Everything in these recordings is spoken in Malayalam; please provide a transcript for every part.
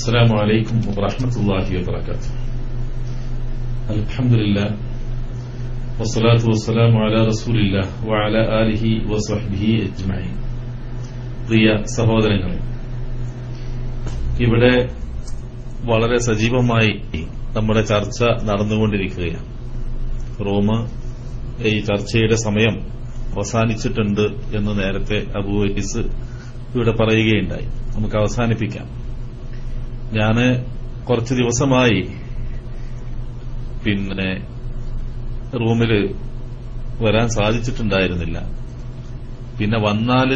السلام عليكم ورحمة الله وبركاته الحمد لله والصلاة والسلام على رسول الله وعلى آله وصحبه أجمعين പ്രിയ സഹോദരങ്ങളെ ഇവിടെ വളരെ സജീവമായി നമ്മുടെ ചർച്ച നടന്നുകൊണ്ടിരിക്കുകയാണ് റോം ഈ ചർച്ചയുടെ സമയം അവസാനിച്ചിട്ടുണ്ട് എന്ന് നേരത്തെ അബൂവൈസ് ഇവിടെ പറയുകയുണ്ടായി നമുക്ക് അവസാനിപ്പിക്കാം ഞാൻ കുറച്ച് ദിവസമായി പിന്നെ റൂമിൽ വരാൻ സാധിച്ചിട്ടുണ്ടായിരുന്നില്ല. പിന്നെ വന്നാൽ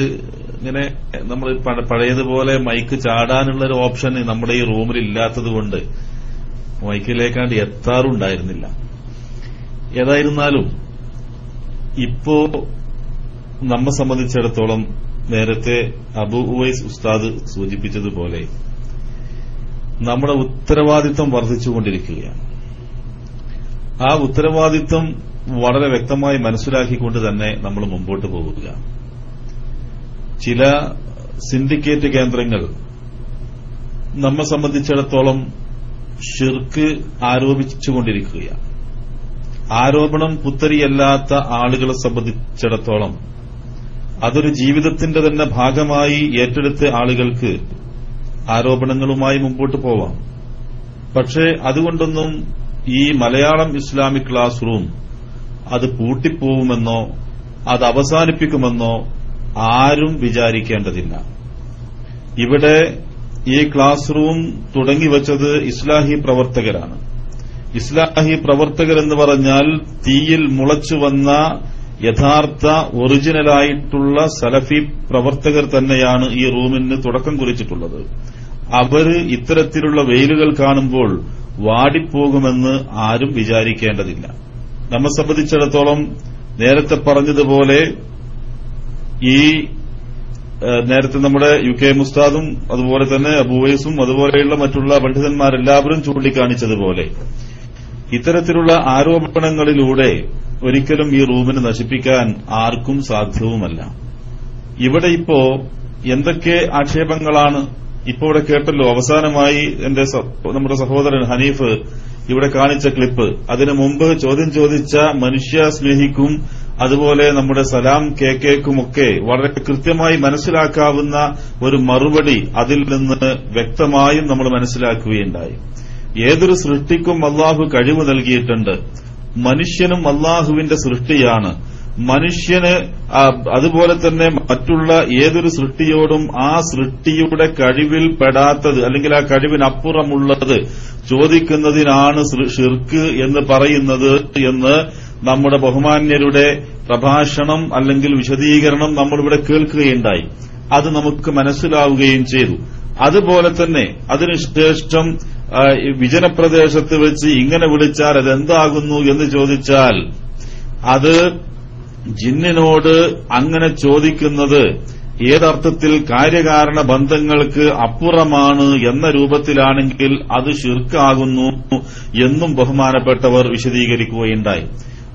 ഇങ്ങനെ നമ്മൾ പഴയതുപോലെ മൈക്ക് ചാടാനുള്ള ഒരു ഓപ്ഷൻ നമ്മുടെ ഈ റൂമിൽ ഇല്ലാത്തത് കൊണ്ട് മൈക്കിലേക്കാണ്ട് എത്താറുണ്ടായിരുന്നില്ല. ഏതായിരുന്നാലും ഇപ്പോ നമ്മെ സംബന്ധിച്ചിടത്തോളം നേരത്തെ അബു ഉവൈസ് ഉസ്താദ് സൂചിപ്പിച്ചതുപോലെ നമ്മുടെ ഉത്തരവാദിത്വം വർദ്ധിച്ചുകൊണ്ടിരിക്കുകയാണ്. ആ ഉത്തരവാദിത്വം വളരെ വ്യക്തമായി മനസ്സിലാക്കിക്കൊണ്ട് തന്നെ നമ്മൾ മുമ്പോട്ട് പോവുക. ചില സിൻഡിക്കേറ്റ് കേന്ദ്രങ്ങൾ നമ്മെ സംബന്ധിച്ചിടത്തോളം ഷിർക്ക് ആരോപിച്ചുകൊണ്ടിരിക്കുകയാണ്. ആരോപണം പുത്തരിയല്ലാത്ത ആളുകളെ സംബന്ധിച്ചിടത്തോളം അതൊരു ജീവിതത്തിന്റെ തന്നെ ഭാഗമായി ഏറ്റെടുത്ത ആളുകൾക്ക് ആരോപണങ്ങളുമായി മുമ്പോട്ട് പോവാം. പക്ഷേ അതുകൊണ്ടൊന്നും ഈ മലയാളം ഇസ്ലാമിക് ക്ലാസ് റൂം അത് പൂട്ടിപ്പോവുമെന്നോ അത് അവസാനിപ്പിക്കുമെന്നോ ആരും വിചാരിക്കേണ്ടതില്ല. ഇവിടെ ഈ ക്ലാസ് റൂം തുടങ്ങിവച്ചത് ഇസ്ലാഹി പ്രവർത്തകരാണ്. ഇസ്ലാഹി പ്രവർത്തകരെന്ന് പറഞ്ഞാൽ തീയിൽ മുളച്ചു വന്ന യഥാർത്ഥ ഒറിജിനലായിട്ടുള്ള സലഫി പ്രവർത്തകർ തന്നെയാണ് ഈ റൂമിന് തുടക്കം കുറിച്ചിട്ടുള്ളത്. അവർ ഇത്തരത്തിലുള്ള വെയിലുകൾ കാണുമ്പോൾ വാടിപ്പോകുമെന്ന് ആരും വിചാരിക്കേണ്ടതില്ല. നമ്മെ സംബന്ധിച്ചിടത്തോളം നേരത്തെ പറഞ്ഞതുപോലെ ഈ നേരത്തെ നമ്മുടെ യു കെ മുസ്താദും അതുപോലെ തന്നെ അബൂവൈസും അതുപോലെയുള്ള മറ്റുള്ള പണ്ഡിതന്മാരെല്ലാവരും ചൂണ്ടിക്കാണിച്ചതുപോലെ ഇത്തരത്തിലുള്ള ആരോപണങ്ങളിലൂടെ ഒരിക്കലും ഈ റൂമിനെ നശിപ്പിക്കാൻ ആർക്കും സാധ്യവുമല്ല. ഇവിടെ ഇപ്പോ എന്തൊക്കെ ആക്ഷേപങ്ങളാണ്? ഇപ്പോ ഇവിടെ കേട്ടല്ലോ അവസാനമായി എന്റെ നമ്മുടെ സഹോദരൻ ഹനീഫ് ഇവിടെ കാണിച്ച ക്ലിപ്പ്. അതിനു മുമ്പ് ചോദ്യം ചോദിച്ച മനുഷ്യ സ്നേഹിക്കും അതുപോലെ നമ്മുടെ സലാം കെ കെക്കുമൊക്കെ വളരെ കൃത്യമായി മനസ്സിലാക്കാവുന്ന ഒരു മറുപടി അതിൽ നിന്ന് വ്യക്തമായും നമ്മൾ മനസ്സിലാക്കുകയുണ്ടായി. ഏതൊരു സൃഷ്ടിക്കും അള്ളാഹു കഴിവ് നൽകിയിട്ടുണ്ട്. മനുഷ്യനും അള്ളാഹുവിന്റെ സൃഷ്ടിയാണ്. മനുഷ്യന് അതുപോലെ തന്നെ മറ്റുള്ള ഏതൊരു സൃഷ്ടിയോടും ആ സൃഷ്ടിയുടെ കഴിവിൽ പെടാത്തത് അല്ലെങ്കിൽ ആ കഴിവിനപ്പുറമുള്ളത് ചോദിക്കുന്നതിനാണ് ഷിർക്ക് എന്ന് പറയുന്നത് എന്ന് നമ്മുടെ ബഹുമാന്യരുടെ പ്രഭാഷണം അല്ലെങ്കിൽ വിശദീകരണം നമ്മളിവിടെ കേൾക്കുകയുണ്ടായി. അത് നമുക്ക് മനസ്സിലാവുകയും ചെയ്തു. അതുപോലെ തന്നെ അതിനുശേഷം വിജനപ്രദേശത്ത് വെച്ച് ഇങ്ങനെ വിളിച്ചാൽ അതെന്താകുന്നു എന്ന് ചോദിച്ചാൽ അത് ജിന്നിനോട് അങ്ങനെ ചോദിക്കുന്നത് ഏതർത്ഥത്തിൽ കാര്യകാരണ ബന്ധങ്ങൾക്ക് അപ്പുറമാണ് എന്ന രൂപത്തിലാണെങ്കിൽ അത് ശിർക്കാകുന്നു എന്നും ബഹുമാനപ്പെട്ടവർ വിശദീകരിക്കുകയുണ്ടായി.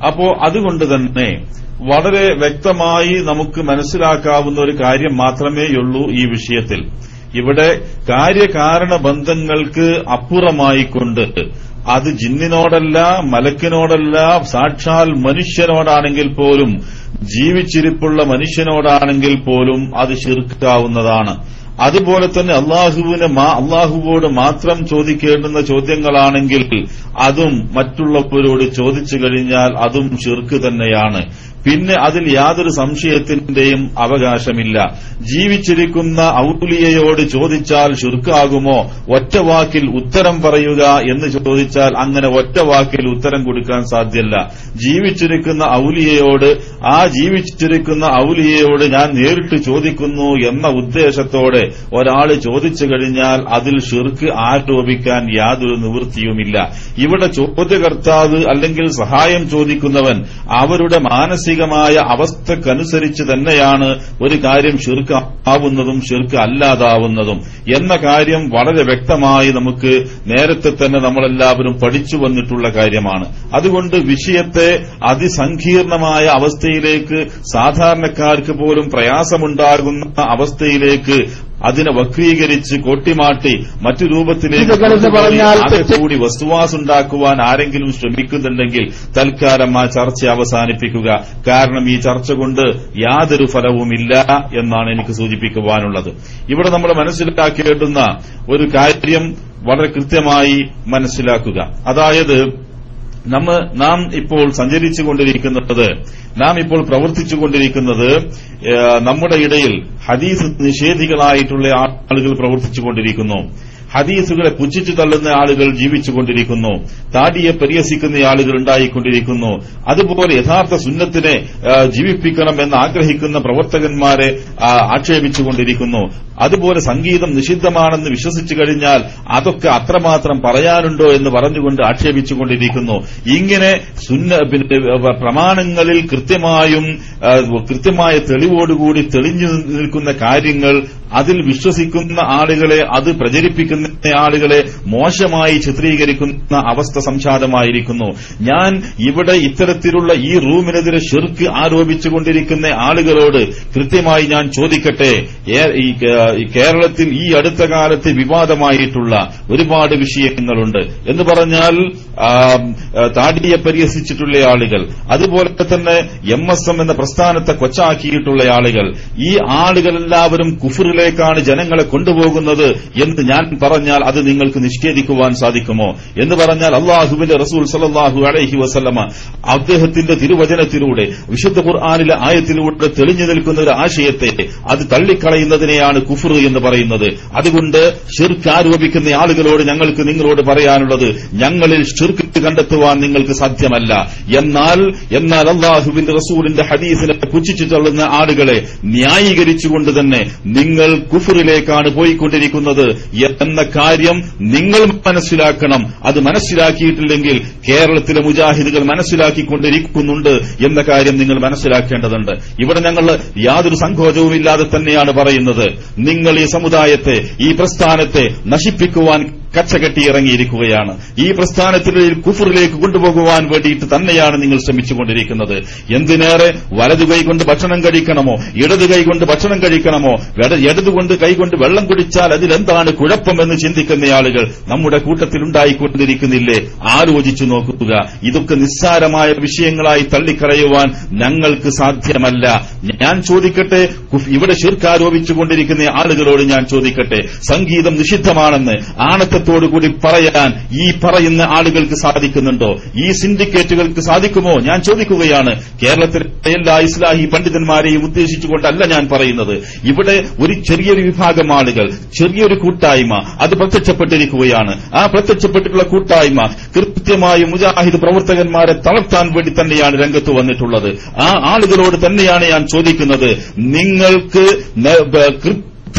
അപ്പോ അതുകൊണ്ട് തന്നെ വളരെ വ്യക്തമായി നമുക്ക് മനസ്സിലാക്കാവുന്ന ഒരു കാര്യം മാത്രമേയുള്ളൂ ഈ വിഷയത്തിൽ. ഇവിടെ കാര്യകാരണ ബന്ധങ്ങൾക്ക് അപ്പുറമായിക്കൊണ്ട് അത് ജിന്നിനോടല്ല മലക്കിനോടല്ല സാക്ഷാൽ മനുഷ്യനോടാണെങ്കിൽ പോലും ജീവിച്ചിരിപ്പുള്ള മനുഷ്യനോടാണെങ്കിൽ പോലും അത് ശിർക്കാവുന്നതാണ്. അതുപോലെ തന്നെ അള്ളാഹുവിന് അള്ളാഹുവോട് മാത്രം ചോദിക്കേണ്ടുന്ന ചോദ്യങ്ങളാണെങ്കിൽ അതും മറ്റുള്ളവരോട് ചോദിച്ചു കഴിഞ്ഞാൽ അതും ശിർക്ക് തന്നെയാണ്. പിന്നെ അതിൽ യാതൊരു സംശയത്തിന്റെയും അവകാശമില്ല. ജീവിച്ചിരിക്കുന്ന ഔലിയയോട് ചോദിച്ചാൽ ഷുർക്കാകുമോ ഒറ്റവാക്കിൽ ഉത്തരം പറയുക എന്ന് ചോദിച്ചാൽ അങ്ങനെ ഒറ്റവാക്കിൽ ഉത്തരം കൊടുക്കാൻ സാധ്യല്ല. ജീവിച്ചിരിക്കുന്ന ഔലിയയോട് ആ ജീവിച്ചിരിക്കുന്ന ഔലിയയോട് ഞാൻ നേരിട്ട് ചോദിക്കുന്നു എന്ന ഉദ്ദേശത്തോടെ ഒരാൾ ചോദിച്ചു കഴിഞ്ഞാൽ അതിൽ ഷിർക്ക് ആരോപിക്കാൻ യാതൊരു നിവൃത്തിയുമില്ല. ഇവിടെ ചോദ്യകർത്താവ് അല്ലെങ്കിൽ സഹായം ചോദിക്കുന്നവൻ അവരുടെ മാനസിക മാനസികമായ അവസ്ഥക്കനുസരിച്ച് തന്നെയാണ് ഒരു കാര്യം ഷിർക്ക് ആവുന്നതും അല്ലാതാവുന്നതും എന്ന കാര്യം വളരെ വ്യക്തമായി നമുക്ക് നേരത്തെ തന്നെ നമ്മളെല്ലാവരും പഠിച്ചു വന്നിട്ടുള്ള കാര്യമാണ്. അതുകൊണ്ട് വിഷയത്തെ അതിസങ്കീർണമായ അവസ്ഥയിലേക്ക് സാധാരണക്കാർക്ക് പോലും പ്രയാസമുണ്ടാകുന്ന അവസ്ഥയിലേക്ക് അതിനെ വക്രീകരിച്ച് കൊട്ടിമാട്ടി മറ്റു രൂപത്തിലേക്ക് കൂടി വസ്തുവാസുണ്ടാക്കുവാൻ ആരെങ്കിലും ശ്രമിക്കുന്നുണ്ടെങ്കിൽ തൽക്കാലം ആ ചർച്ച അവസാനിപ്പിക്കുക. കാരണം ഈ ചർച്ച കൊണ്ട് യാതൊരു ഫലവുമില്ല എന്നാണ് എനിക്ക് സൂചിപ്പിക്കുവാനുള്ളത്. ഇവിടെ നമ്മൾ മനസ്സിലാക്കേണ്ടുന്ന ഒരു കാര്യം വളരെ കൃത്യമായി മനസ്സിലാക്കുക. അതായത് നമ്മ നാം ഇപ്പോൾ സഞ്ചരിച്ചു കൊണ്ടിരിക്കുന്നത് നാം ഇപ്പോൾ പ്രവർത്തിച്ചു കൊണ്ടിരിക്കുന്നത് നമ്മുടെ ഇടയിൽ ഹദീസ് നിഷേധികളായിട്ടുള്ള ആളുകൾ പ്രവർത്തിച്ചു കൊണ്ടിരിക്കുന്നു. ഹദീസുകളെ പുച്ഛിച്ചു തള്ളുന്ന ആളുകൾ ജീവിച്ചുകൊണ്ടിരിക്കുന്നു. താടിയെ പരിഹസിക്കുന്ന ആളുകൾ ഉണ്ടായിക്കൊണ്ടിരിക്കുന്നു. അതുപോലെ യഥാർത്ഥ സുന്നത്തിനെ ജീവിപ്പിക്കണം എന്ന് ആഗ്രഹിക്കുന്ന പ്രവർത്തകന്മാരെ ആക്ഷേപിച്ചുകൊണ്ടിരിക്കുന്നു. അതുപോലെ സംഗീതം നിഷിദ്ധമാണെന്ന് വിശ്വസിച്ചു കഴിഞ്ഞാൽ അതൊക്കെ അത്രമാത്രം പറയാനുണ്ടോ എന്ന് പറഞ്ഞുകൊണ്ട് ആക്ഷേപിച്ചുകൊണ്ടിരിക്കുന്നു. ഇങ്ങനെ സുന്ന പ്രമാണങ്ങളിൽ കൃത്യമായും കൃത്യമായ തെളിവോടുകൂടി തെളിഞ്ഞു നിൽക്കുന്ന കാര്യങ്ങൾ അതിൽ വിശ്വസിക്കുന്ന ആളുകളെ അത് പ്രചരിപ്പിക്കുന്ന ആളുകളെ മോശമായി ചിത്രീകരിക്കുന്ന അവസ്ഥ സംശാദമായിരിക്കുന്നു ഞാൻ ഇവിടെ ഇത്തരത്തിലുള്ള ഈ റൂമിനെതിരെ ഷിർക്ക് ആരോപിച്ചുകൊണ്ടിരിക്കുന്ന ആളുകളോട് കൃത്യമായി ഞാൻ ചോദിക്കട്ടെ. കേരളത്തിൽ ഈ അടുത്ത കാലത്ത് വിവാദമായിട്ടുള്ള ഒരുപാട് വിഷയങ്ങളുണ്ട്. എന്ന് പറഞ്ഞാൽ താടിയെ പരിഹസിച്ചിട്ടുള്ള ആളുകൾ അതുപോലെ തന്നെ എം എന്ന പ്രസ്ഥാനത്തെ കൊച്ചാക്കിയിട്ടുള്ള ആളുകൾ ഈ ആളുകളെല്ലാവരും കുഫറിലേക്കാണ് ജനങ്ങളെ കൊണ്ടുപോകുന്നത് എന്ന് ഞാൻ പറഞ്ഞാൽ അത് നിങ്ങൾക്ക് നിഷേധിക്കുവാൻ സാധിക്കുമോ? എന്ന് പറഞ്ഞാൽ അള്ളാഹുവിന്റെ റസൂൽ സലല്ലാഹു അലൈഹി വസല്ലമ അദ്ദേഹത്തിന്റെ തിരുവചനത്തിലൂടെ വിശുദ്ധ ഖുർആാനിലെ ആയത്തിലൂടെ തെളിഞ്ഞു നിൽക്കുന്ന ഒരു ആശയത്തെ അത് തള്ളിക്കളയുന്നതിനെയാണ് കുഫർ എന്ന് പറയുന്നത്. അതുകൊണ്ട് ഷിർക്ക് ആരോപിക്കുന്ന ആളുകളോട് ഞങ്ങൾക്ക് നിങ്ങളോട് പറയാനുള്ളത് ഞങ്ങളിൽ ഷിർക്ക് കണ്ടെത്തുവാൻ നിങ്ങൾക്ക് സാധ്യമല്ല. എന്നാൽ എന്നാൽ അള്ളാഹുവിന്റെ റസൂലിന്റെ ഹദീസിനെ പുച്ഛിച്ചു തള്ളുന്ന ആളുകളെ ന്യായീകരിച്ചുകൊണ്ട് തന്നെ നിങ്ങൾ കുഫറിലേക്കാണ് പോയിക്കൊണ്ടിരിക്കുന്നത് എന്ന കാര്യം നിങ്ങൾ മനസ്സിലാക്കണം. അത് മനസ്സിലാക്കിയിട്ടില്ലെങ്കിൽ കേരളത്തിലെ മുജാഹിദുകൾ മനസ്സിലാക്കിക്കൊണ്ടിരിക്കുന്നുണ്ട് എന്ന കാര്യം നിങ്ങൾ മനസ്സിലാക്കേണ്ടതുണ്ട്. ഇവിടെ ഞങ്ങൾ യാതൊരു സങ്കോചവും ഇല്ലാതെ തന്നെയാണ് പറയുന്നത്. നിങ്ങൾ ഈ സമുദായത്തെ ഈ പ്രസ്ഥാനത്തെ നശിപ്പിക്കുവാൻ കച്ചകെട്ടി ഇറങ്ങിയിരിക്കുകയാണ് ഈ പ്രസ്ഥാനത്തിൽ കുഫറിലേക്ക് കൊണ്ടുപോകുവാൻ വേണ്ടിയിട്ട് തന്നെയാണ് നിങ്ങൾ ശ്രമിച്ചുകൊണ്ടിരിക്കുന്നത്. എന്തിനേറെ വലതു കൈകൊണ്ട് ഭക്ഷണം കഴിക്കണമോ ഇടതു കൈകൊണ്ട് ഭക്ഷണം കഴിക്കണമോ ഇടതുകൊണ്ട് കൈകൊണ്ട് വെള്ളം കുടിച്ചാൽ അതിലെന്താണ് കുഴപ്പമെന്ന് ചിന്തിക്കുന്ന ആളുകൾ നമ്മുടെ കൂട്ടത്തിൽ ഉണ്ടായിക്കൊണ്ടിരിക്കുന്നില്ലേ? ആലോചിച്ചു നോക്കുക. ഇതൊക്കെ നിസ്സാരമായ വിഷയങ്ങളായി തള്ളിക്കളയുവാൻ ഞങ്ങൾക്ക് സാധ്യമല്ല. ഞാൻ ചോദിക്കട്ടെ ഇവിടെ ശിർക്കാരോപിച്ചുകൊണ്ടിരിക്കുന്ന ആളുകളോട് ഞാൻ ചോദിക്കട്ടെ. സംഗീതം നിഷിദ്ധമാണെന്ന് ആണത്തത്തോടുകൂടി പറയാൻ ഈ പറയുന്ന ആളുകൾക്ക് സാധിക്കുന്നുണ്ടോ? ഈ സിൻഡിക്കേറ്റുകൾക്ക് സാധിക്കുമോ? ഞാൻ ചോദിക്കുകയാണ്. കേരളത്തിലെ എല്ലാ ഇസ്ലാഹി പണ്ഡിതന്മാരെയും ഉദ്ദേശിച്ചുകൊണ്ടല്ല ഞാൻ പറയുന്നത്. ഇവിടെ ഒരു ചെറിയൊരു വിഭാഗം ആളുകൾ ചെറിയൊരു കൂട്ടായ്മ അത് പ്രത്യക്ഷപ്പെട്ടിരിക്കുകയാണ്. ആ പ്രത്യക്ഷപ്പെട്ടിട്ടുള്ള കൂട്ടായ്മ കൃത്യമായി മുജാഹിദ് പ്രവർത്തകന്മാരെ തളർത്താൻ വേണ്ടി തന്നെയാണ് രംഗത്ത് വന്നിട്ടുള്ളത്. ആ ആളുകളോട് തന്നെയാണ് ഞാൻ ചോദിക്കുന്നത്. നിങ്ങൾക്ക്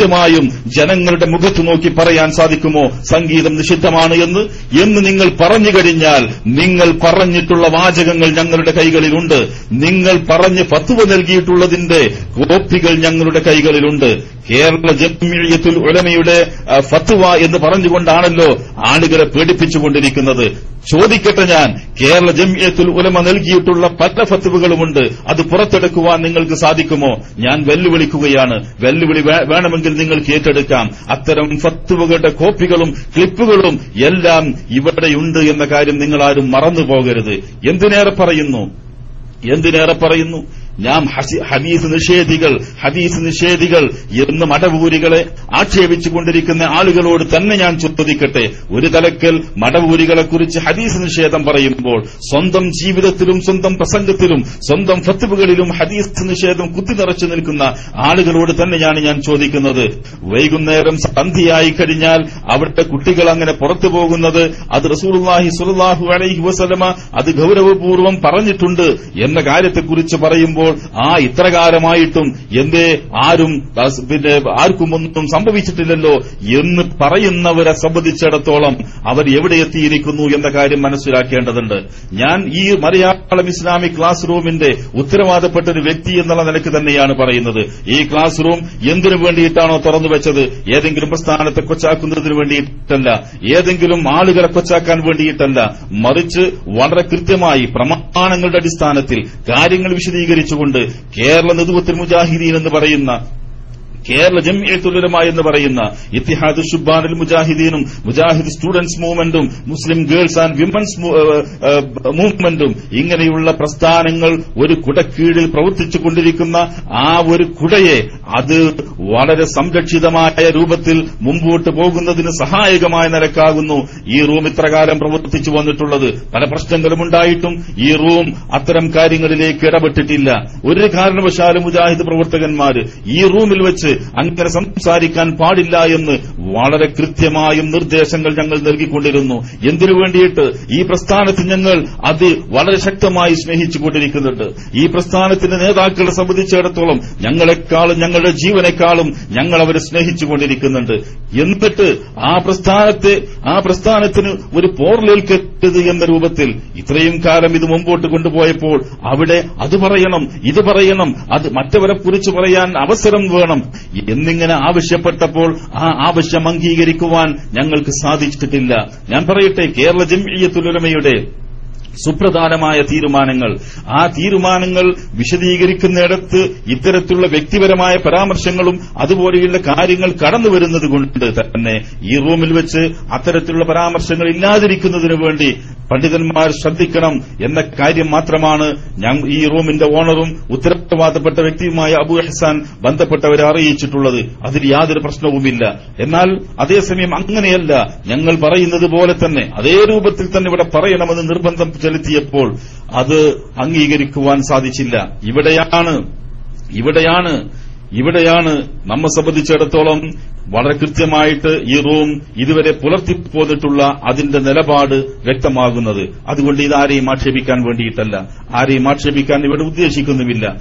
കൃത്യമായും ജനങ്ങളുടെ മുഖത്ത് നോക്കി പറയാൻ സാധിക്കുമോ? സംഗീതം നിഷിദ്ധമാണ് എന്ന് എന്ന് നിങ്ങൾ പറഞ്ഞു കഴിഞ്ഞാൽ നിങ്ങൾ പറഞ്ഞിട്ടുള്ള വാചകങ്ങൾ ഞങ്ങളുടെ കൈകളിലുണ്ട്. നിങ്ങൾ പറഞ്ഞ് ഫത്തുവ നൽകിയിട്ടുള്ളതിന്റെ കോപ്പികൾ ഞങ്ങളുടെ കൈകളിലുണ്ട്. കേരള ജമിയത്തുൽ ഉലമയുടെ ഫത്തുവ എന്ന് പറഞ്ഞുകൊണ്ടാണല്ലോ ആളുകളെ പേടിപ്പിച്ചുകൊണ്ടിരിക്കുന്നത്. ചോദിക്കട്ടെ ഞാൻ കേരള ജമിയത്തുൽ ഉലമ നൽകിയിട്ടുള്ള പല ഫത്തുവകളുമുണ്ട് അത് പുറത്തെടുക്കുവാൻ നിങ്ങൾക്ക് സാധിക്കുമോ? ഞാൻ വെല്ലുവിളിക്കുകയാണ്. വെല്ലുവിളി വേ- വേണമെങ്കിൽ കേട്ടെടുക്കാം അത്തരം ഫത്തുവകളുടെ കോപ്പികളും ക്ലിപ്പുകളും എല്ലാം ഇവിടെയുണ്ട് എന്ന കാര്യം നിങ്ങൾ ആരും മറന്നു പോകരുത് എന്തിനേറെ പറയുന്നു? എന്തിനേറെ പറയുന്നു? ഹസി- ഹദീസ് നിഷേധികൾ ഹദീസ് നിഷേധികൾ എന്ന് മടവൂരികളെ ആക്ഷേപിച്ചുകൊണ്ടിരിക്കുന്ന ആളുകളോട് തന്നെ ഞാൻ ചോദിക്കട്ടെ. ഒരു തലക്കൽ മടവൂരികളെ കുറിച്ച് ഹദീസ് നിഷേധം പറയുമ്പോൾ സ്വന്തം ജീവിതത്തിലും സ്വന്തം പ്രസംഗത്തിലും സ്വന്തം ഫത്തുവുകളിലും ഹദീസ് നിഷേധം കുത്തിനിറച്ചു നിൽക്കുന്ന ആളുകളോട് തന്നെയാണ് ഞാൻ ചോദിക്കുന്നത്. വൈകുന്നേരം സന്ധിയായി കഴിഞ്ഞാൽ അവിടുത്തെ കുട്ടികൾ അങ്ങനെ പുറത്തു പോകുന്നത് അത് റസൂലുള്ളാഹി സുലാഹു അലൈഹി വസലമ അത് ഗൌരവപൂർവം പറഞ്ഞിട്ടുണ്ട് എന്ന കാര്യത്തെക്കുറിച്ച് പറയുമ്പോൾ ആ ഇത്രകാലമായിട്ടും എന്തേ ആരും പിന്നെ ആർക്കും ഒന്നും സംഭവിച്ചിട്ടില്ലല്ലോ എന്ന് പറയുന്നവരെ സംബന്ധിച്ചിടത്തോളം അവർ എവിടെ എത്തിയിരിക്കുന്നു എന്ന കാര്യം മനസ്സിലാക്കേണ്ടതുണ്ട്. ഞാൻ ഈ മലയാളം ഇസ്ലാമിക് ക്ലാസ് റൂമിന്റെ ഉത്തരവാദപ്പെട്ട ഒരു വ്യക്തി എന്നുള്ള നിലയ്ക്ക് തന്നെയാണ് പറയുന്നത്. ഈ ക്ലാസ് റൂം എന്തിനു വേണ്ടിയിട്ടാണോ തുറന്നു വെച്ചത്? ഏതെങ്കിലും പ്രസ്ഥാനത്തെ കൊച്ചാക്കുന്നതിന് വേണ്ടിയിട്ടല്ല. ഏതെങ്കിലും ആളുകളെ കൊച്ചാക്കാൻ വേണ്ടിയിട്ടല്ല. മറിച്ച് വളരെ കൃത്യമായി പ്രമാണങ്ങളുടെ അടിസ്ഥാനത്തിൽ കാര്യങ്ങൾ വിശദീകരിച്ചുകൊണ്ട് കേരള നെതുവത്തിൽ മുജാഹിദീൻ എന്ന് പറയുന്ന കേരള ജമിയത്തുലമ എന്ന് പറയുന്ന ഇത്തിഹാദ് ഷുബാനുൽ മുജാഹിദീനും മുജാഹിദ് സ്റ്റുഡൻസ് മൂവ്മെന്റും മുസ്ലിം ഗേൾസ് ആൻഡ് വിമൻസ് മൂവ്മെന്റും ഇങ്ങനെയുള്ള പ്രസ്ഥാനങ്ങൾ ഒരു കുടക്കീഴിൽ പ്രവർത്തിച്ചു കൊണ്ടിരിക്കുന്ന ആ ഒരു കുടയെ അത് വളരെ സംരക്ഷിതമായ രൂപത്തിൽ മുമ്പോട്ട് പോകുന്നതിന് സഹായകമായ നിലക്കാകുന്നു ഈ റൂം ഇത്രകാലം പ്രവർത്തിച്ചു വന്നിട്ടുള്ളത്. പല പ്രശ്നങ്ങളും ഉണ്ടായിട്ടും ഈ റൂം അത്തരം കാര്യങ്ങളിലേക്ക് ഇടപെട്ടിട്ടില്ല. ഒരു കാരണവശാലും മുജാഹിദ് പ്രവർത്തകന്മാര് ഈ റൂമിൽ വെച്ച് അങ്ങനെ സംസാരിക്കാൻ പാടില്ല എന്ന് വളരെ കൃത്യമായും നിർദ്ദേശങ്ങൾ ഞങ്ങൾ നൽകിക്കൊണ്ടിരുന്നു. എന്തിനു വേണ്ടിയിട്ട്? ഈ പ്രസ്ഥാനത്തിന് ഞങ്ങൾ അത് വളരെ ശക്തമായി സ്നേഹിച്ചുകൊണ്ടിരിക്കുന്നുണ്ട്. ഈ പ്രസ്ഥാനത്തിന്റെ നേതാക്കളെ സംബന്ധിച്ചിടത്തോളം ഞങ്ങളെക്കാളും ഞങ്ങളുടെ ജീവനേക്കാളും ഞങ്ങൾ അവരെ സ്നേഹിച്ചുകൊണ്ടിരിക്കുന്നുണ്ട്. എന്നിട്ട് ആ പ്രസ്ഥാനത്തെ ആ പ്രസ്ഥാനത്തിന് ഒരു പോർലേൽക്കരുത് എന്ന രൂപത്തിൽ ഇത്രയും കാലം ഇത് മുമ്പോട്ട് കൊണ്ടുപോയപ്പോൾ അവിടെ അത് പറയണം ഇത് പറയണം അത് മറ്റവരെ കുറിച്ച് പറയാൻ അവസരം വേണം. എന്നിങ്ങനെ ആവശ്യപ്പെട്ടപ്പോൾ ആ ആവശ്യം അംഗീകരിക്കുവാൻ ഞങ്ങൾക്ക് സാധിച്ചിട്ടില്ല. ഞാൻ പറയട്ടെ കേരള ജംഇയ്യത്തുലമയുടെ സുപ്രധാനമായ തീരുമാനങ്ങൾ. ആ തീരുമാനങ്ങൾ വിശദീകരിക്കുന്നിടത്ത് ഇത്തരത്തിലുള്ള വ്യക്തിപരമായ പരാമർശങ്ങളും അതുപോലെയുള്ള കാര്യങ്ങൾ കടന്നു വരുന്നത് കൊണ്ട് തന്നെ ഈ റൂമിൽ വെച്ച് അത്തരത്തിലുള്ള പരാമർശങ്ങൾ ഇല്ലാതിരിക്കുന്നതിനു വേണ്ടി പണ്ഡിതന്മാർ ശ്രദ്ധിക്കണം എന്ന കാര്യം മാത്രമാണ് ഞാൻ ഈ റൂമിന്റെ ഓണറും ഉത്തരവാദപ്പെട്ട വ്യക്തിയുമായ അബു ഹസാൻ ബന്ധപ്പെട്ടവരെ അറിയിച്ചിട്ടുള്ളത്. അതിൽ യാതൊരു പ്രശ്നവുമില്ല. എന്നാൽ അതേസമയം അങ്ങനെയല്ല. ഞങ്ങൾ പറയുന്നത് പോലെ തന്നെ അതേ രൂപത്തിൽ തന്നെ ഇവിടെ പറയണമെന്ന് നിർബന്ധം ചെലുത്തിയപ്പോൾ അത് അംഗീകരിക്കുവാൻ സാധിച്ചില്ല. ഇവിടെയാണ് ഇവിടെയാണ് ഇവിടെയാണ് നമ്മെ സംബന്ധിച്ചിടത്തോളം വളരെ കൃത്യമായിട്ട് ഈ റൂം ഇതുവരെ പുലർത്തിപ്പോന്നിട്ടുള്ള അതിന്റെ നിലപാട് വ്യക്തമാകുന്നത്. അതുകൊണ്ട് ഇത് ആരെയും ആക്ഷേപിക്കാൻ വേണ്ടിയിട്ടല്ല. ആരെയും ആക്ഷേപിക്കാൻ ഇവിടെ ഉദ്ദേശിക്കുന്നുമില്ല.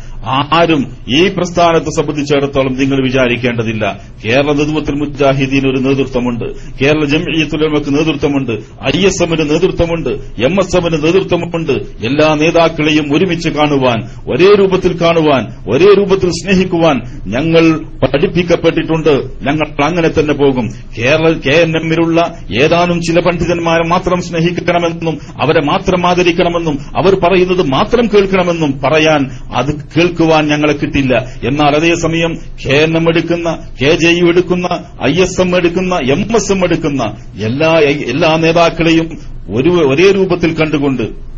ആരും ഈ പ്രസ്ഥാനത്തെ സംബന്ധിച്ചിടത്തോളം നിങ്ങൾ വിചാരിക്കേണ്ടതില്ല. കേരള നേതൃത്വത്തിൽ മുജാഹിദീൻ ഒരു നേതൃത്വമുണ്ട്. കേരള ജംഇയത്തുലമക്ക് നേതൃത്വമുണ്ട്. ഐ എസ് എമ്മിന് നേതൃത്വമുണ്ട്. എം എസ് എമ്മിന് നേതൃത്വമുണ്ട്. എല്ലാ നേതാക്കളെയും ഒരുമിച്ച് കാണുവാൻ ഒരേ രൂപത്തിൽ കാണുവാൻ ഒരേ രൂപത്തിൽ സ്നേഹിക്കുവാൻ ഞങ്ങൾ പഠിപ്പിക്കപ്പെട്ടിട്ടുണ്ട്. ഞങ്ങൾ അങ്ങനെ തന്നെ പോകും. കേരള കെ എൻ എമ്മിലുള്ള ഏതാനും ചില പണ്ഡിതന്മാരെ മാത്രം സ്നേഹിക്കണമെന്നും അവരെ മാത്രം ആദരിക്കണമെന്നും അവർ പറയുന്നത് മാത്രം കേൾക്കണമെന്നും പറയാൻ അത് കേൾക്കുവാൻ ഞങ്ങളെ കിട്ടില്ല. എന്നാൽ അതേസമയം കെ എൻ എം എടുക്കുന്ന കെ ജെ യു എടുക്കുന്ന ഐ എസ് എം എടുക്കുന്ന എം എസ് എം എടുക്കുന്ന എല്ലാ എല്ലാ നേതാക്കളെയും ഒരു ഒരേ രൂപത്തിൽ കണ്ടുകൊണ്ട്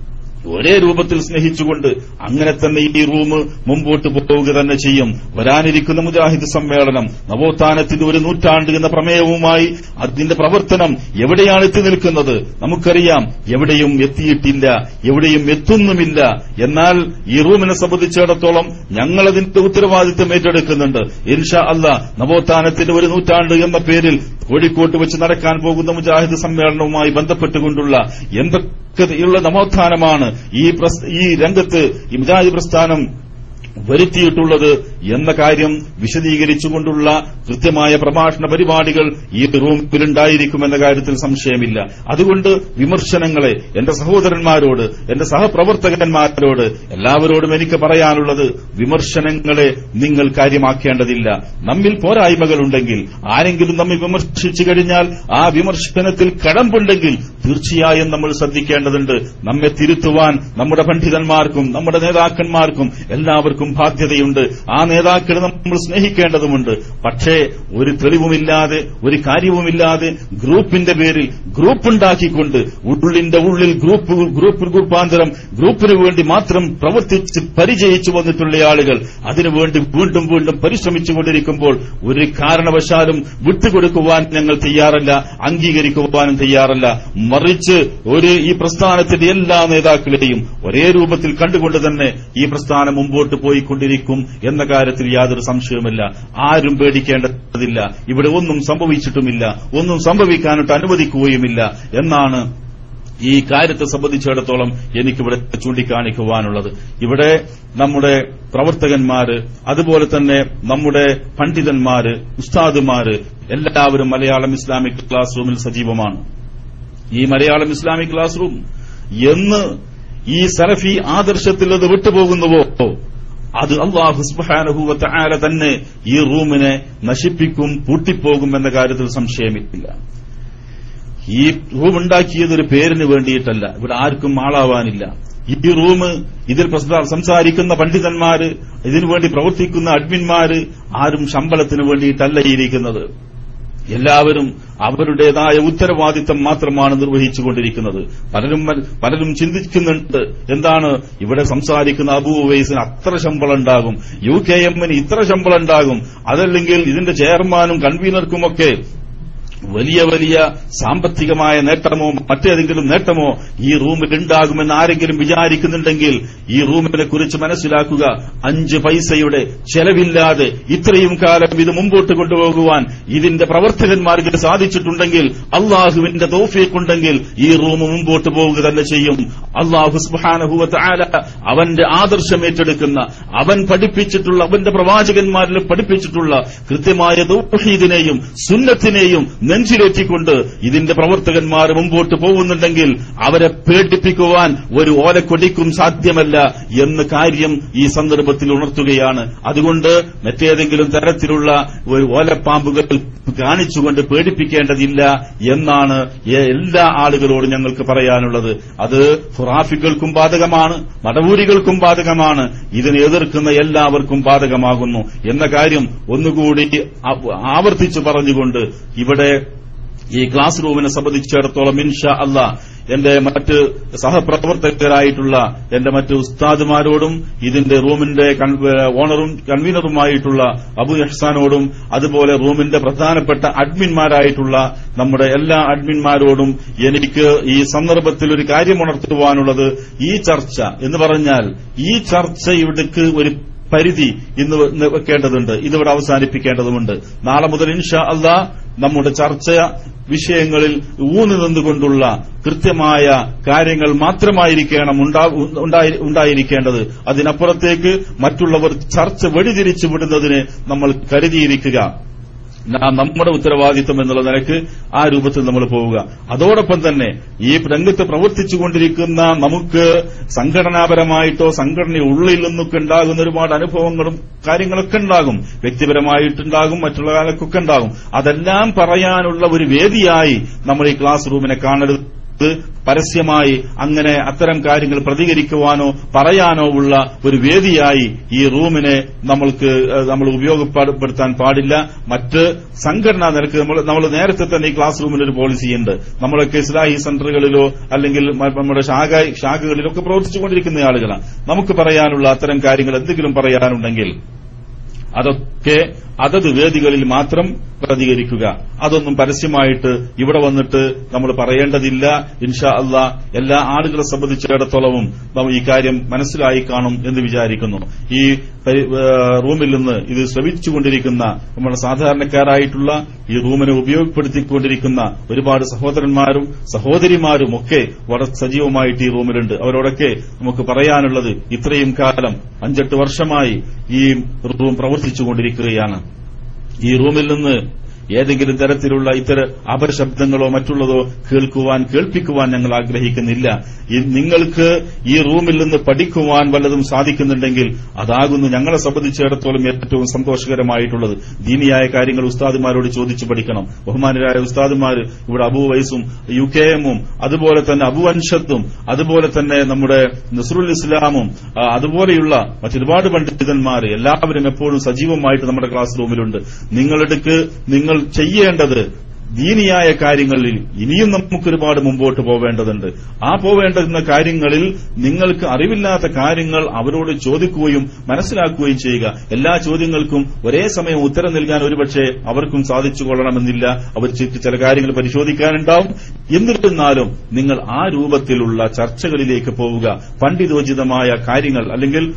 ഒരേ രൂപത്തിൽ സ്നേഹിച്ചുകൊണ്ട് അങ്ങനെ തന്നെ ഈ റൂം മുമ്പോട്ട് പോവുക തന്നെ ചെയ്യും. വരാനിരിക്കുന്ന മുജാഹിദ് സമ്മേളനം നവോത്ഥാനത്തിന്റെ ഒരു നൂറ്റാണ്ട് എന്ന പ്രമേയവുമായി അതിന്റെ പ്രവർത്തനം എവിടെയാണ് എത്തി നിൽക്കുന്നത്? നമുക്കറിയാം എവിടെയും എത്തിയിട്ടില്ല എവിടെയും എത്തുന്നുമില്ല. എന്നാൽ ഈ റൂമിനെ സംബന്ധിച്ചിടത്തോളം ഞങ്ങൾ അതിന്റെ ഉത്തരവാദിത്വം ഏറ്റെടുക്കുന്നുണ്ട്. ഇൻഷാ അല്ല നവോത്ഥാനത്തിന്റെ ഒരു നൂറ്റാണ്ട് എന്ന പേരിൽ കോഴിക്കോട്ട് വെച്ച് നടക്കാൻ പോകുന്ന മുജാഹിദ് സമ്മേളനവുമായി ബന്ധപ്പെട്ടുകൊണ്ടുള്ള എന്തൊക്കെയുള്ള നമോത്ഥാനമാണ് ഈ ഈ രംഗത്ത് ഈ മുജാഹിദ് പ്രസ്ഥാനം വരുത്തിയിട്ടുള്ളത് എന്ന കാര്യം വിശദീകരിച്ചുകൊണ്ടുള്ള കൃത്യമായ പ്രഭാഷണ പരിപാടികൾ ഈ റൂമിലുണ്ടായിരിക്കുമെന്ന കാര്യത്തിൽ സംശയമില്ല. അതുകൊണ്ട് വിമർശനങ്ങളെ എന്റെ സഹോദരന്മാരോട് എന്റെ സഹപ്രവർത്തകന്മാരോട് എല്ലാവരോടും എനിക്ക് പറയാനുള്ളത് വിമർശനങ്ങളെ നിങ്ങൾ കാര്യമാക്കേണ്ടതില്ല. നമ്മിൽ പോരായ്മകളുണ്ടെങ്കിൽ ആരെങ്കിലും നമ്മെ വിമർശിച്ചു കഴിഞ്ഞാൽ ആ വിമർശനത്തിൽ കടമ്പുണ്ടെങ്കിൽ തീർച്ചയായും നമ്മൾ ശ്രദ്ധിക്കേണ്ടതുണ്ട്. നമ്മെ തിരുത്തുവാൻ നമ്മുടെ പണ്ഡിതന്മാർക്കും നമ്മുടെ നേതാക്കന്മാർക്കും എല്ലാവർക്കും ബാധ്യതയുണ്ട്. ആ നേതാക്കളെ നമ്മൾ സ്നേഹിക്കേണ്ടതുമുണ്ട്. പക്ഷേ ഒരു തെളിവുമില്ലാതെ ഒരു കാര്യവുമില്ലാതെ ഗ്രൂപ്പിന്റെ പേരിൽ ഗ്രൂപ്പ് ഉണ്ടാക്കിക്കൊണ്ട് ഉള്ളിന്റെ ഉള്ളിൽ ഗ്രൂപ്പ് ഗ്രൂപ്പ് ഗ്രൂപ്പാന്തരം ഗ്രൂപ്പിന് വേണ്ടി മാത്രം പ്രവർത്തിച്ച് പരിചയിച്ചു വന്നിട്ടുള്ള ആളുകൾ അതിനുവേണ്ടി വീണ്ടും വീണ്ടും പരിശ്രമിച്ചുകൊണ്ടിരിക്കുമ്പോൾ ഒരു കാരണവശാലും വിട്ടുകൊടുക്കുവാൻ ഞങ്ങൾ തയ്യാറല്ല അംഗീകരിക്കുവാനും തയ്യാറല്ല. മറിച്ച് ഒരു ഈ പ്രസ്ഥാനത്തിന്റെ എല്ലാ നേതാക്കളെയും ഒരേ രൂപത്തിൽ കണ്ടുകൊണ്ട് തന്നെ ഈ പ്രസ്ഥാനം മുമ്പോട്ട് പോയിക്കൊണ്ടിരിക്കും എന്ന കാര്യത്തിൽ യാതൊരു സംശയവുമില്ല. ആരും പേടിക്കേണ്ടതില്ല. ഇവിടെ ഒന്നും സംഭവിച്ചിട്ടുമില്ല. ഒന്നും സംഭവിക്കാനിട്ട് അനുവദിക്കുകയുമില്ല. എന്നാണ് ഈ കാര്യത്തെ സംബന്ധിച്ചിടത്തോളം എനിക്കിവിടെ ചൂണ്ടിക്കാണിക്കുവാനുള്ളത്. ഇവിടെ നമ്മുടെ പ്രവർത്തകന്മാര് അതുപോലെ തന്നെ നമ്മുടെ പണ്ഡിതന്മാര് ഉസ്താദുമാര് എല്ലാവരും മലയാളം ഇസ്ലാമിക് ക്ലാസ് റൂമിൽ സജീവമാണ്. ഈ മലയാളം ഇസ്ലാമിക് ക്ലാസ് റൂം എന്ന് ഈ സലഫി ആദർശത്തിൽ അത് വിട്ടുപോകുന്നുവോ? അത് അള്ളാഹു സുബ്ഹാനഹു ആല തന്നെ ഈ റൂമിനെ നശിപ്പിക്കും പൂട്ടിപ്പോകും എന്ന കാര്യത്തിൽ സംശയമില്ല. ഈ റൂം ഉണ്ടാക്കിയത് ഒരു പേരിന് വേണ്ടിയിട്ടല്ല. ഇവിടെ ആർക്കും ആളാവാനില്ല. ഈ റൂം ഇതിൽ സംസാരിക്കുന്ന പണ്ഡിതന്മാര് ഇതിനുവേണ്ടി പ്രവർത്തിക്കുന്ന അഡ്മിന്മാര് ആരും ശമ്പളത്തിന് വേണ്ടിയിട്ടല്ല ഇരിക്കുന്നത്. എല്ലാവരും അവരുടേതായ ഉത്തരവാദിത്തം മാത്രമാണ് നിർവഹിച്ചുകൊണ്ടിരിക്കുന്നത്. പലരും പലരും ചിന്തിക്കുന്നുണ്ട് എന്താണ് ഇവിടെ സംസാരിക്കുന്ന അബൂ ഉവൈസിന് അത്ര ശമ്പളം ഉണ്ടാകും യു കെ എമ്മിന് ഇത്ര ശമ്പളം ഉണ്ടാകും അതല്ലെങ്കിൽ ഇതിന്റെ ചെയർമാനും കൺവീനർക്കുമൊക്കെ വലിയ വലിയ സാമ്പത്തികമായ നേട്ടമോ മറ്റേതെങ്കിലും നേട്ടമോ ഈ റൂമിൽ ഉണ്ടാകുമെന്ന് ആരെങ്കിലും വിചാരിക്കുന്നുണ്ടെങ്കിൽ ഈ റൂമിനെ കുറിച്ച് മനസ്സിലാക്കുക. അഞ്ച് പൈസയുടെ ചെലവില്ലാതെ ഇത്രയും കാലം ഇത് മുമ്പോട്ട് കൊണ്ടുപോകുവാൻ ഇതിന്റെ പ്രവർത്തകന്മാർക്ക് സാധിച്ചിട്ടുണ്ടെങ്കിൽ അള്ളാഹുവിന്റെ തോഫിയക്കുണ്ടെങ്കിൽ ഈ റൂം മുമ്പോട്ട് പോവുക തന്നെ ചെയ്യും. അള്ളാഹു സുബാനഹുവത്ത് ആല അവന്റെ ആദർശം ഏറ്റെടുക്കുന്ന അവൻ പഠിപ്പിച്ചിട്ടുള്ള അവന്റെ പ്രവാചകന്മാരിൽ പഠിപ്പിച്ചിട്ടുള്ള കൃത്യമായ തൗഹീദിനെയും സുന്നത്തിനെയും നെഞ്ചിലേറ്റിക്കൊണ്ട് ഇതിന്റെ പ്രവർത്തകന്മാർ മുമ്പോട്ട് പോകുന്നുണ്ടെങ്കിൽ അവരെ പേടിപ്പിക്കുവാൻ ഒരു ഓലക്കൊടിക്കും സാധ്യമല്ല എന്ന് കാര്യം ഈ സന്ദർഭത്തിൽ ഉണർത്തുകയാണ്. അതുകൊണ്ട് മറ്റേതെങ്കിലും തരത്തിലുള്ള ഒരു ഓലപ്പാമ്പുകൾ കാണിച്ചുകൊണ്ട് പേടിപ്പിക്കേണ്ടതില്ല എന്നാണ് എല്ലാ ആളുകളോടും ഞങ്ങൾക്ക് പറയാനുള്ളത്. അത് ഫുറാഫികൾക്കും ബാധകമാണ് മടവൂരികൾക്കും ബാധകമാണ് ഇതിനെ എതിർക്കുന്ന എല്ലാവർക്കും ബാധകമാകുന്നു എന്ന കാര്യം ഒന്നുകൂടി ആവർത്തിച്ചു പറഞ്ഞുകൊണ്ട് ഇവിടെ ഈ ക്ലാസ് റൂമിനെ സംബന്ധിച്ചിടത്തോളം ഇൻഷാ അല്ല എന്റെ മറ്റ് സഹപ്രവർത്തകരായിട്ടുള്ള എന്റെ മറ്റ് ഉസ്താദുമാരോടും ഇതിന്റെ റൂമിന്റെ ഓണറും കൺവീനറുമായിട്ടുള്ള അബു എഹ്സാനോടും അതുപോലെ റൂമിന്റെ പ്രധാനപ്പെട്ട അഡ്മിൻമാരായിട്ടുള്ള നമ്മുടെ എല്ലാ അഡ്മിൻമാരോടും എനിക്ക് ഈ സന്ദർഭത്തിൽ ഒരു കാര്യം ഉണർത്തുവാനുള്ളത് ഈ ചർച്ച എന്ന് പറഞ്ഞാൽ ഈ ചർച്ച ചർച്ചയുടെ ഒരു പരിധി ഇന്ന് വെക്കേണ്ടതുണ്ട്. ഇതിവിടെ അവസാനിപ്പിക്കേണ്ടതുണ്ട് നാളെ മുതൽ ഇൻഷാ അല്ലാ നമ്മുടെ ചർച്ച വിഷയങ്ങളിൽ ഊന്നു നിന്നുകൊണ്ടുള്ള കൃത്യമായ കാര്യങ്ങൾ മാത്രമായിരിക്കണം ഉണ്ടായിരിക്കേണ്ടത്. അതിനപ്പുറത്തേക്ക് മറ്റുള്ളവർ ചർച്ച വെടിതിരിച്ചു വിടുന്നതിന് നമ്മൾ കരുതിയിരിക്കുക. നമ്മുടെ ഉത്തരവാദിത്വം എന്നുള്ള നിലയ്ക്ക് ആ രൂപത്തിൽ നമ്മൾ പോവുക. അതോടൊപ്പം തന്നെ ഈ രംഗത്ത് പ്രവർത്തിച്ചുകൊണ്ടിരിക്കുന്ന നമുക്ക് സംഘടനാപരമായിട്ടോ സംഘടന ഉള്ളിൽ നിന്നൊക്കെ ഉണ്ടാകുന്ന ഒരുപാട് അനുഭവങ്ങളും കാര്യങ്ങളൊക്കെ ഉണ്ടാകും. വ്യക്തിപരമായിട്ടുണ്ടാകും മറ്റുള്ള കാലക്കൊക്കെ ഉണ്ടാകും. അതെല്ലാം പറയാനുള്ള ഒരു വേദിയായി നമ്മൾ ഈ ക്ലാസ് റൂമിനെ കാണരുത്. പരസ്യമായി അങ്ങനെ അത്തരം കാര്യങ്ങൾ പ്രതികരിക്കുവാനോ പറയാനോ ഉള്ള ഒരു വേദിയായി ഈ റൂമിനെ നമ്മൾക്ക് നമ്മൾ ഉപയോഗപ്പെടുത്താൻ പാടില്ല. മറ്റ് സംഘടനാ നിരക്ക് നമ്മൾ നേരത്തെ തന്നെ ഈ ക്ലാസ് റൂമിൽ ഒരു പോളിസി ഉണ്ട്. നമ്മളൊക്കെ ഇസ്ലാഹി സെന്ററുകളിലോ അല്ലെങ്കിൽ നമ്മുടെ ശാഖ ശാഖകളിലൊക്കെ പ്രവർത്തിച്ചുകൊണ്ടിരിക്കുന്ന ആളുകളാണ്. നമുക്ക് പറയാനുള്ള അത്തരം കാര്യങ്ങൾ എന്തെങ്കിലും പറയാനുണ്ടെങ്കിൽ അതൊക്കെ അതത് വേദികളിൽ മാത്രം പ്രതികരിക്കുക. അതൊന്നും പരസ്യമായിട്ട് ഇവിടെ വന്നിട്ട് നമ്മൾ പറയേണ്ടതില്ല. ഇൻഷാ അള്ളാ എല്ലാ ആളുകളെ സംബന്ധിച്ചിടത്തോളവും ഈ കാര്യം മനസ്സിലായി കാണും എന്ന് വിചാരിക്കുന്നു. ഈ റൂമിൽ നിന്ന് ഇത് ശ്രമിച്ചുകൊണ്ടിരിക്കുന്ന നമ്മുടെ സാധാരണക്കാരായിട്ടുള്ള ഈ റൂമിനെ ഉപയോഗപ്പെടുത്തിക്കൊണ്ടിരിക്കുന്ന ഒരുപാട് സഹോദരന്മാരും സഹോദരിമാരും ഒക്കെ വളരെ സജീവമായിട്ട് ഈ റൂമിലുണ്ട്. അവരോടൊക്കെ നമുക്ക് പറയാനുള്ളത് ഇത്രയും കാലം അഞ്ചെട്ട് വർഷമായി ഈ റൂം പ്രവർത്തിച്ചുകൊണ്ടിരിക്കുകയാണ്. ഈ റൂമിൽ നിന്ന് ഏതെങ്കിലും തരത്തിലുള്ള ഇത്തരം അപരശബ്ദങ്ങളോ മറ്റുള്ളതോ കേൾക്കുവാൻ കേൾപ്പിക്കുവാൻ ഞങ്ങൾ ആഗ്രഹിക്കുന്നില്ല. നിങ്ങൾക്ക് ഈ റൂമിൽ നിന്ന് പഠിക്കുവാൻ വല്ലതും സാധിക്കുന്നുണ്ടെങ്കിൽ അതാകുന്നു ഞങ്ങളെ സംബന്ധിച്ചിടത്തോളം ഏറ്റവും സന്തോഷകരമായിട്ടുള്ളത്. ദീനിയായ കാര്യങ്ങൾ ഉസ്താദുമാരോട് ചോദിച്ചു പഠിക്കണം. ബഹുമാനരായ ഉസ്താദുമാർ ഇവിടെ അബു വൈസും യു കെ എമ്മും അതുപോലെ തന്നെ അബു അൻഷത്തും അതുപോലെ തന്നെ നമ്മുടെ നസറുൽ ഇസ്ലാമും അതുപോലെയുള്ള മറ്റൊരുപാട് പണ്ഡിതന്മാർ എല്ലാവരും എപ്പോഴും സജീവമായിട്ട് നമ്മുടെ ക്ലാസ് റൂമിലുണ്ട്. നിങ്ങളെടുക്ക് നിങ്ങൾ ചെയ്യേണ്ടത് ദീനിയായ കാര്യങ്ങളിൽ ഇനിയും നമുക്കൊരുപാട് മുമ്പോട്ട് പോവേണ്ടതുണ്ട്. ആ പോവേണ്ടുന്ന കാര്യങ്ങളിൽ നിങ്ങൾക്ക് അറിവില്ലാത്ത കാര്യങ്ങൾ അവരോട് ചോദിക്കുകയും മനസ്സിലാക്കുകയും ചെയ്യുക. എല്ലാ ചോദ്യങ്ങൾക്കും ഒരേ സമയം ഉത്തരം നൽകാൻ ഒരുപക്ഷെ അവർക്കും സാധിച്ചു കൊള്ളണമെന്നില്ല. അവർ ചില കാര്യങ്ങൾ പരിശോധിക്കാനുണ്ടാവും. എന്നിരുന്നാലും നിങ്ങൾ ആ രൂപത്തിലുള്ള ചർച്ചകളിലേക്ക് പോവുക. പണ്ഡിതോചിതമായ കാര്യങ്ങൾ അല്ലെങ്കിൽ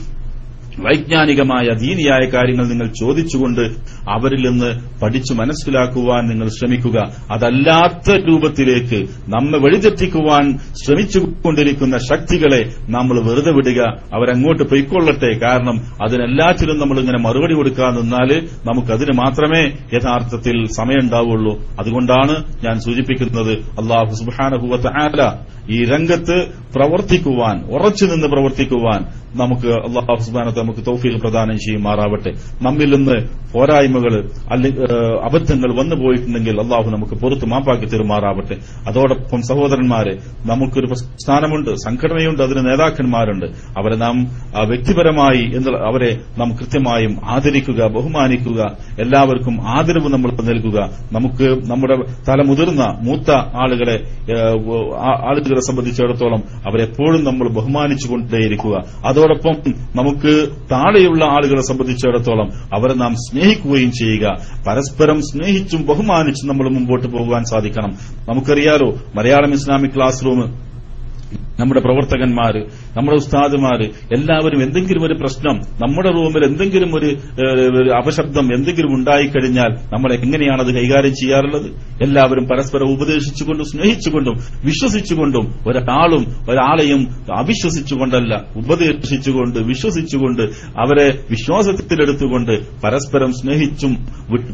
വൈജ്ഞാനികമായ ദീനിയായ കാര്യങ്ങൾ നിങ്ങൾ ചോദിച്ചുകൊണ്ട് അവരിൽ നിന്ന് പഠിച്ചു മനസ്സിലാക്കുവാൻ നിങ്ങൾ ശ്രമിക്കുക. അതല്ലാത്ത രൂപത്തിലേക്ക് നമ്മെ വഴിതെറ്റിക്കുവാൻ ശ്രമിച്ചുകൊണ്ടിരിക്കുന്ന ശക്തികളെ നമ്മൾ വെറുതെ വിടുക. അവരങ്ങോട്ട് പൊയ്ക്കൊള്ളട്ടെ. കാരണം അതിനെല്ലാറ്റിലും നമ്മൾ ഇങ്ങനെ മറുപടി കൊടുക്കാൻ നിന്നാൽ നമുക്കതിന് മാത്രമേ യഥാർത്ഥത്തിൽ സമയമുണ്ടാവുള്ളൂ. അതുകൊണ്ടാണ് ഞാൻ സൂചിപ്പിക്കുന്നത് അള്ളാഹു സുബാനഹുവത്ത ആല ഈ രംഗത്ത് പ്രവർത്തിക്കുവാൻ ഉറച്ചു നിന്ന് പ്രവർത്തിക്കുവാൻ നമുക്ക് അള്ളാഹു സുബാനത്തെ നമുക്ക് തൗഫീഖ് പ്രദാനം ചെയ്യുമാറാവട്ടെ. നമ്മിൽ നിന്ന് പോരായ്മകൾ അബദ്ധങ്ങൾ വന്നു പോയിട്ടുണ്ടെങ്കിൽ അള്ളാഹു നമുക്ക് പുറത്ത് മാപ്പാക്കി തരുമാറാവട്ടെ. അതോടൊപ്പം സഹോദരന്മാരെ നമുക്കൊരു സ്ഥാനമുണ്ട് സംഘടനയുണ്ട് അതിന് നേതാക്കന്മാരുണ്ട്. അവരെ നാം വ്യക്തിപരമായി അവരെ നാം കൃത്യമായും ആദരിക്കുക ബഹുമാനിക്കുക എല്ലാവർക്കും ആദരവ് നമ്മൾ നൽകുക. നമുക്ക് നമ്മുടെ തലമുതിർന്ന മൂത്ത ആളുകളെ ആളുകളെ സംബന്ധിച്ചിടത്തോളം അവരെപ്പോഴും നമ്മൾ ബഹുമാനിച്ചുകൊണ്ടേയിരിക്കുക. അതോടൊപ്പം നമുക്ക് താഴെയുള്ള ആളുകളെ സംബന്ധിച്ചിടത്തോളം അവരെ നാം സ്നേഹിക്കുകയും ചെയ്യുക. പരസ്പരം സ്നേഹിച്ചും ബഹുമാനിച്ചും നമ്മൾ മുമ്പോട്ട് പോകുവാൻ സാധിക്കണം. നമുക്കറിയാലോ മലയാളം ഇസ്ലാമിക് ക്ലാസ് റൂം നമ്മുടെ പ്രവർത്തകന്മാര് നമ്മുടെ ഉസ്താദുമാര് എല്ലാവരും എന്തെങ്കിലും ഒരു പ്രശ്നം നമ്മുടെ റൂമിൽ എന്തെങ്കിലും ഒരു അപശബ്ദം എന്തെങ്കിലും ഉണ്ടായിക്കഴിഞ്ഞാൽ നമ്മൾ എങ്ങനെയാണ് അത് കൈകാര്യം ചെയ്യാറുള്ളത്? എല്ലാവരും പരസ്പരം ഉപദേശിച്ചുകൊണ്ടും സ്നേഹിച്ചുകൊണ്ടും വിശ്വസിച്ചുകൊണ്ടും ഒരാളും ഒരാളെയും അവിശ്വസിച്ചുകൊണ്ടല്ല ഉപദേശിച്ചുകൊണ്ട് വിശ്വസിച്ചുകൊണ്ട് അവരെ വിശ്വാസത്തിലെടുത്തുകൊണ്ട് പരസ്പരം സ്നേഹിച്ചും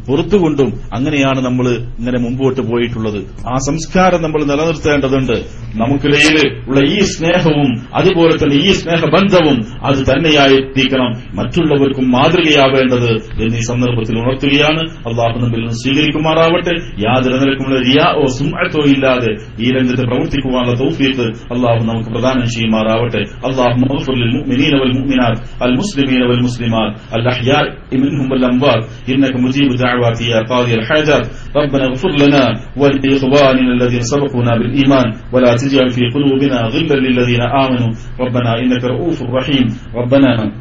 പുറത്തുകൊണ്ടും അങ്ങനെയാണ് നമ്മൾ ഇങ്ങനെ മുമ്പോട്ട് പോയിട്ടുള്ളത്. ആ സംസ്കാരം നമ്മൾ നിലനിർത്തേണ്ടതുണ്ട്. നമുക്കിടയിൽ ഉള്ള ഈ സ്നേഹവും അതുപോലെ തന്നെ ഈ സ്നേഹബന്ധവും അത് തന്നെയായിരിക്കണം മറ്റുള്ളവർക്കും മാതൃകയാവേണ്ടത് എന്ന് ഈ സന്ദർഭത്തിൽ ഉണർത്തുകയാണ് അള്ളാഹു നമ്മിൽ നിന്ന് സ്വീകരിക്കുമാറാവട്ടെ യാതൊരു നിലക്കുമുള്ള റിയാ ഓ സുമത്തോ ഇല്ലാതെ ഈ രംഗത്ത് പ്രവർത്തിക്കുവാനുള്ള തൗഫീഖ് അള്ളാഹു നമുക്ക് പ്രദാനം ചെയ്യുമാറാവട്ടെ അള്ളാഹു المسلمين والمسلمات الأحياء منهم والأموات إنك مجيب دعوات يا قاضي الحاجات ربنا اغفر لنا ولإخواننا الذين سبقونا بالإيمان ولا تجعل في قلوبنا غير غلا للذين آمنوا ربنا إنك رؤوف رحيم ربنا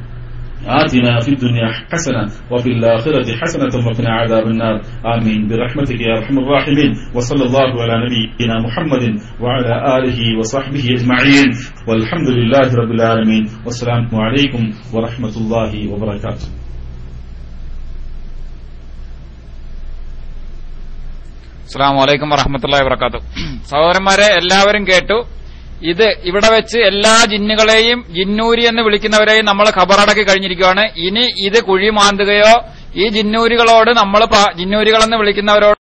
آتنا في الدنيا حسنة وفي الآخرة حسنة وقنا عذاب النار آمين برحمتك يا أرحم الراحمين وصلى الله على نبينا محمد وعلى آله وصحبه أجمعين والحمد لله رب العالمين والسلام عليكم ورحمة الله وبركاته അസ്സാം വലൈക്കും വറഹമത്തല്ലാ വർക്കാത്തു സഹോദരന്മാരെ എല്ലാവരും കേട്ടു ഇത് ഇവിടെ വെച്ച് എല്ലാ ജിന്നുകളെയും ജിന്നൂരി എന്ന് വിളിക്കുന്നവരെയും നമ്മൾ ഖബറടക്കി കഴിഞ്ഞിരിക്കുകയാണ്. ഇനി ഇത് കുഴി മാന്തുകയോ ഈ ജിന്നൂരികളോട് നമ്മൾ ജിന്നൂരികളെന്ന് വിളിക്കുന്നവരോട്